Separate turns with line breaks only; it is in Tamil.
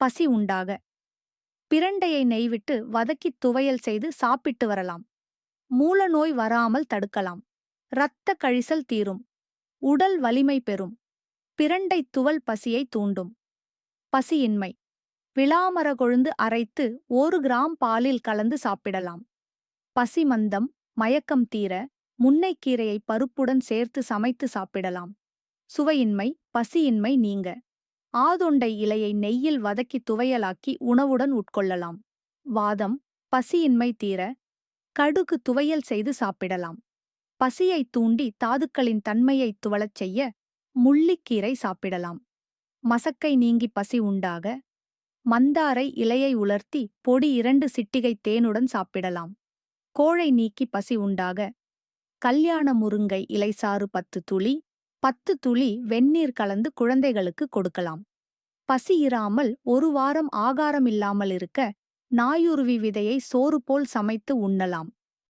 பசி உண்டாக. பிரண்டையை நெய்விட்டு வதக்கித் துவையல் செய்து சாப்பிட்டு வரலாம். மூல நோய் வராமல் தடுக்கலாம். இரத்த கழிசல் தீரும். உடல் வலிமை பெறும். பிரண்டை துவல் பசியை தூண்டும். பசியின்மை. விளாமர கொழுந்து அரைத்து ஒரு கிராம் பாலில் கலந்து சாப்பிடலாம். பசிமந்தம் மயக்கம் தீர முன்னைக்கீரையை பருப்புடன் சேர்த்து சமைத்து சாப்பிடலாம். சுவையின்மை பசியின்மை நீங்க. ஆதொண்டை இலையை நெய்யில் வதக்கி துவையலாக்கி உணவுடன் உட்கொள்ளலாம். வாதம் பசியின்மை தீர கடுகு துவையல் செய்து சாப்பிடலாம். பசியை தூண்டி தாதுக்களின் தன்மையை துவளச் செய்ய முள்ளிக்கீரை சாப்பிடலாம். மசக்கை நீங்கி பசி உண்டாக மந்தாரை இலையை உலர்த்தி பொடி இரண்டு சிட்டிகை தேனுடன் சாப்பிடலாம். கோழை நீக்கி பசி உண்டாக கல்யாண முருங்கை இலைசாறு பத்து துளி பத்து துளி வெந்நீர் கலந்து குழந்தைகளுக்கு கொடுக்கலாம். பசி இராமல் ஒரு வாரம் ஆகாரம் இல்லாமல் இருக்க நாயுருவி விதையை சோறு போல் சமைத்து உண்ணலாம்.